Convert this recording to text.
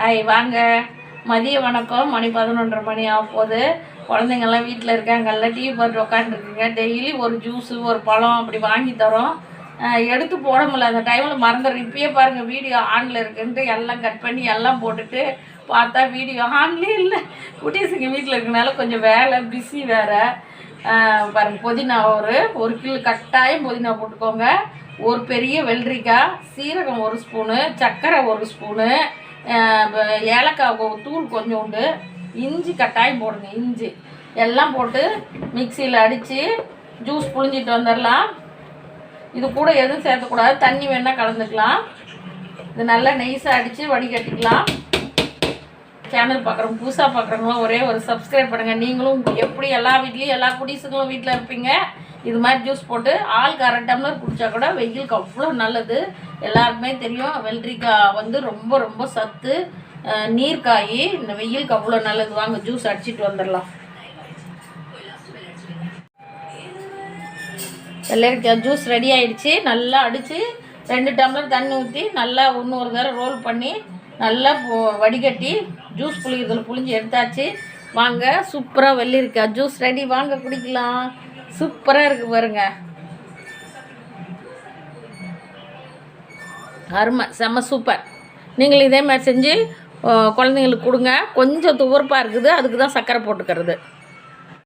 Hi வாங்க. மதிய வணக்கம். மணி பதினொன்றரை மணி ஆக போகுது குழந்தைங்கள்லாம் வீட்டில் இருக்காங்கல்ல டிவி போட்டு உட்காந்துருக்குங்க டெய்லி ஒரு ஜூஸு ஒரு பழம் அப்படி வாங்கி தரோம். எடுத்து போட முடியல. அந்த டைமில் மறந்துடுறேன். இப்பயே பாருங்கள் வீடியோ ஆனில் இருக்குன்ட்டு எல்லாம் கட் பண்ணி எல்லாம் போட்டுட்டு பார்த்தா வீடியோ ஆன்லேயே இல்லை. குட்டீஸுங்க வீட்டில் இருக்கனால கொஞ்சம் வேலை பிஸி வேறு. பாருங்கள் புதினா ஒரு ஒரு கிலோ கட்டாயம் புதினா போட்டுக்கோங்க. ஒரு பெரிய வெள்ளரிக்காய் சீரகம் ஒரு ஸ்பூனு சர்க்கரை ஒரு ஸ்பூனு ஏலக்காய் தூள் கொஞ்சோண்டு இஞ்சி கட்டாயம் போடுங்க இஞ்சி. எல்லாம் போட்டு மிக்சியில் அடித்து ஜூஸ் புழிஞ்சிட்டு வந்துடலாம் இது கூட எதுவும் சேர்த்தக்கூடாது தண்ணி வேணால் கலந்துக்கலாம். இது நல்லா நெய்ஸாக அடித்து வடிகட்டிக்கலாம். சேனல் பார்க்குறவங்க புதுசாக பார்க்குறவங்களும் ஒரே ஒரு சப்ஸ்கிரைப் பண்ணுங்கள் நீங்களும் எப்படி எல்லா வீட்லேயும் எல்லா குடிசுங்களும் வீட்டில் இருப்பீங்க. இது மாதிரி ஜூஸ் போட்டு ஆளுக்கு அரை டம்ளர் குடித்தா கூட வெயிலுக்கு அவ்வளோ நல்லது. எல்லாருக்குமே தெரியும் வெள்ளரிக்காய் வந்து ரொம்ப ரொம்ப சத்து. நீர்க்காய் இந்த வெயிலுக்கு அவ்வளோ நல்லது. வாங்க ஜூஸ் அடிச்சிட்டு வந்துடலாம். வெள்ளரிக்காய் ஜூஸ் ரெடி ஆகிடுச்சு நல்லா அடித்து ரெண்டு டம்ளர் தண்ணி ஊற்றி நல்லா இன்னொரு தடவை ரோல் பண்ணி நல்லா வடிகட்டி ஜூஸ் புளிக்கிறதுல புளிஞ்சு எடுத்தாச்சு. வாங்க சூப்பராக வெள்ளரிக்காய் ஜூஸ் ரெடி வாங்க குடிக்கலாம். சூப்பராக இருக்கு பாருங்க. அருமை செம்ம சூப்பர். நீங்கள் இதே மாதிரி செஞ்சு குழந்தைங்களுக்கு கொடுங்க. கொஞ்சம் துவர்ப்பாக இருக்குது. அதுக்கு தான் சர்க்கரை போட்டுக்கிறது.